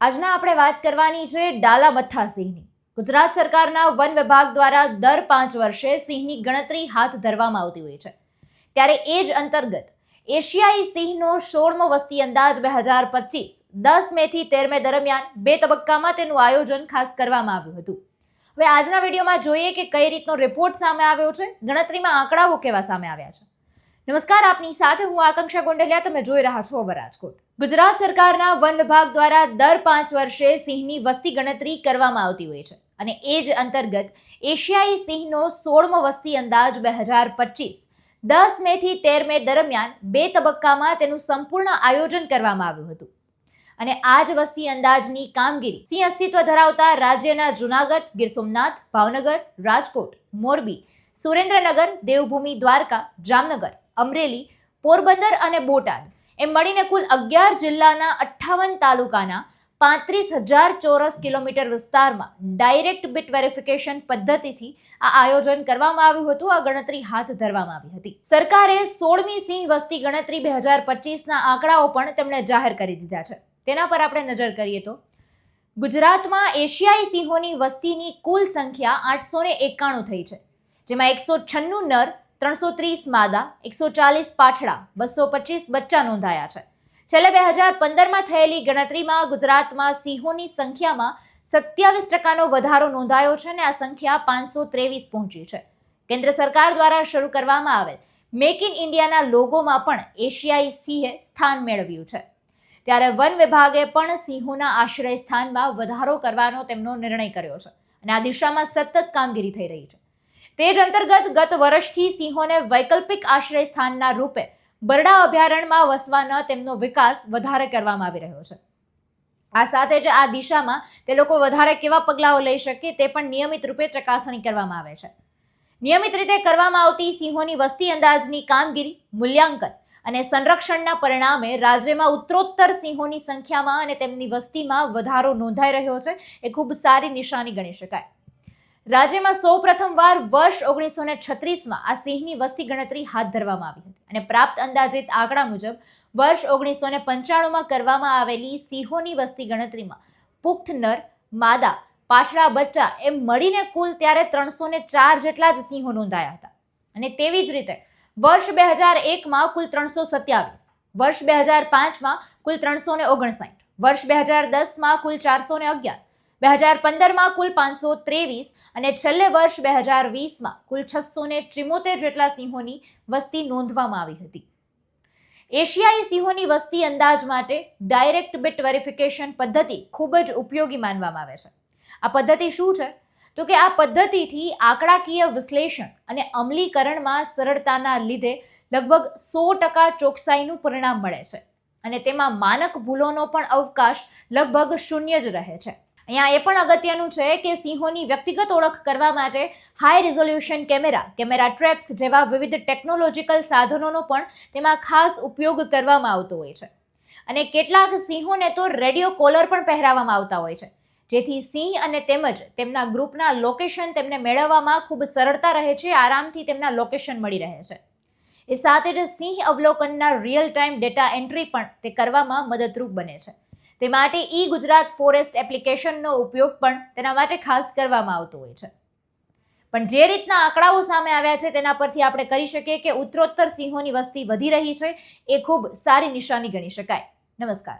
આજના આપણે વાત કરવાની છે ડાલા મથ્થા સિંહની. ગુજરાત સરકારના વન વિભાગ દ્વારા દર પાંચ વર્ષે સિંહની ગણતરી હાથ ધરવામાં આવતી હોય છે. ત્યારે એ જ અંતર્ગત એશિયાઈ સિંહનો સોળમો વસ્તી અંદાજ બે હજાર પચીસ, દસ મે થી તેર મે દરમિયાન બે તબક્કામાં તેનું આયોજન ખાસ કરવામાં આવ્યું હતું. હવે આજના વિડીયોમાં જોઈએ કે કઈ રીતનો રિપોર્ટ સામે આવ્યો છે, ગણતરીમાં આંકડાઓ કેવા સામે આવ્યા છે. નમસ્કાર, આપની સાથે હું આકાંક્ષા ગોંડલિયા, તમે જોઈ રહ્યા છો રાજકોટ ગુજરાત સરકારના વન વિભાગ દ્વારા દર પાંચ વર્ષે સિંહની વસ્તી ગણતરી કરવામાં આવતી હોય છે અને એ જ અંતર્ગત એશિયાઈ સિંહનો સોળમો વસ્તી અંદાજ બે હજાર પચીસ, દસ મે થી તેર મે દરમિયાન બે તબક્કામાં તેનું સંપૂર્ણ આયોજન કરવામાં આવ્યું હતું. અને આ જ વસ્તી અંદાજની કામગીરી સિંહ અસ્તિત્વ ધરાવતા રાજ્યના જુનાગઢ, ગીર સોમનાથ, ભાવનગર, રાજકોટ, મોરબી, સુરેન્દ્રનગર, દેવભૂમિ, દ્વારકા, જામનગર, અમરેલી, પોરબંદર અને બોટાદ એમ મળીને કુલ અગિયાર જિલ્લાના અઠ્ઠાવન તાલુકાના પાંત્રીસ હજાર ચોરસ કિલોમીટર વિસ્તારમાં ડાયરેક્ટ બિટ વેરિફિકેશન પદ્ધતિથી આ આયોજન કરવામાં આવ્યું હતું. આ ગણતરી હાથ ધરવામાં આવી હતી. સરકારે સોળમી સિંહ વસ્તી ગણતરી બે હજાર પચીસના આંકડાઓ પણ તેમણે જાહેર કરી દીધા છે. તેના પર આપણે નજર કરીએ તો ગુજરાતમાં એશિયાઈ સિંહોની વસ્તીની કુલ સંખ્યા આઠસો એકાણું થઈ છે, જેમાં એકસો છન્નું નર ત્રણસો ત્રીસ માદા, એકસો ચાલીસ પાઠડા, બસો પચીસ બચ્ચા નોંધાયા છે. છેલ્લે બે હજાર પંદરમાં થયેલી ગણતરીમાં ગુજરાતમાં સિંહોની સંખ્યામાં સત્યાવીસ ટકાનો વધારો નોંધાયો છે અને આ સંખ્યા પાંચસો ત્રેવીસ પહોંચી છે. કેન્દ્ર સરકાર દ્વારા શરૂ કરવામાં આવેલ મેક ઇન ઇન્ડિયાના લોગોમાં પણ એશિયાઈ સિંહે સ્થાન મેળવ્યું છે. ત્યારે વન વિભાગે પણ સિંહોના આશ્રય સ્થાનમાં વધારો કરવાનો તેમનો નિર્ણય કર્યો છે અને આ દિશામાં સતત કામગીરી થઈ રહી છે. તે જ અંતર્ગત ગત વર્ષથી સિંહોને વૈકલ્પિક આશ્રય સ્થાનના રૂપે બરડા અભયારણ્યમાં વસવાના તેમનો વિકાસ વધારે કરવામાં આવી રહ્યો છે. આ સાથે જ આ દિશામાં તે લોકો વધારે કેવા પગલાઓ લઈ શકે તે પણ નિયમિત રૂપે ચકાસણી કરવામાં આવે છે. નિયમિત રીતે કરવામાં આવતી સિંહોની વસ્તી અંદાજની કામગીરી, મૂલ્યાંકન અને સંરક્ષણના પરિણામે રાજ્યમાં ઉત્તરોત્તર સિંહોની સંખ્યામાં અને તેમની વસ્તીમાં વધારો નોંધાઈ રહ્યો છે એ ખૂબ સારી નિશાની ગણી શકાય. રાજ્યમાં સૌ પ્રથમવાર વર્ષ ઓગણીસો ને છત્રીસમાં આ સિંહની વસ્તી ગણતરી હાથ ધરવામાં આવી હતી અને પ્રાપ્ત અંદાજિત આંકડા મુજબ વર્ષ ઓગણીસો ને પંચાણુંમાં કરવામાં આવેલી સિંહોની વસ્તી ગણતરીમાં પુખ્ત નર માદા, પાછળા બચ્ચા એમ મળીને કુલ ત્યારે ત્રણસો ને ચાર જેટલા જ સિંહો નોંધાયા હતા. અને તેવી જ રીતે વર્ષ બે હજાર એકમાં કુલ ત્રણસો સત્યાવીસ, વર્ષ બે હજાર પાંચમાં કુલ ત્રણસો ને ઓગણસાઠ, વર્ષ બે હજાર દસમાં કુલ ચારસો ને અગિયાર બે હજાર પંદરમાં કુલ પાંચસો ત્રેવીસ અને છેલ્લે વર્ષ બે હજાર વીસમાં કુલ છસો ને ત્રિમોતેર જેટલા સિંહોની વસ્તી નોંધવામાં આવી હતી. એશિયાઈ સિંહોની વસ્તી અંદાજ માટે ડાયરેક્ટ બિટ વેરિફિકેશન પદ્ધતિ ખૂબ જ ઉપયોગી માનવામાં આવે છે. આ પદ્ધતિ શું છે? તો કે આ પદ્ધતિથી આંકડાકીય વિશ્લેષણ અને અમલીકરણમાં સરળતાના લીધે લગભગ સો ટકા ચોકસાઈનું પરિણામ મળે છે. અને તેમાં માનક ભૂલોનો પણ અવકાશ લગભગ શૂન્ય જ રહે છે. અહીંયા એ પણ અગત્યનું છે કે સિંહોની વ્યક્તિગત ઓળખ કરવા માટે high resolution camera camera traps જેવા વિવિધ ટેકનોલોજીકલ સાધનોનો પણ તેમાં ખાસ ઉપયોગ કરવામાં આવતો હોય છે. અને કેટલાક સિંહોને તો રેડિયો કોલર પણ પહેરાવવામાં આવતા હોય છે. જેથી સિંહ અને તેમજ તેમના ગ્રુપના લોકેશન તેમને મેળવવામાં ખૂબ સરળતા રહે છે, આરામથી તેમના લોકેશન મળી રહે છે. એ સાથે જ સિંહ અવલોકનના રિયલ ટાઈમ ડેટા એન્ટ્રી પણ તે કરવામાં મદદરૂપ બને છે. તે માટે ઈ ગુજરાત ફોરેસ્ટ એપ્લિકેશનનો ઉપયોગ પણ તેના માટે ખાસ કરવામાં આવતો હોય છે. પણ જે રીતના આંકડાઓ સામે આવ્યા છે તેના પરથી આપણે કરી શકીએ કે ઉત્તરોત્તર સિંહોની વસ્તી વધી રહી છે, એ ખૂબ સારી નિશાની ગણી શકાય. નમસ્કાર.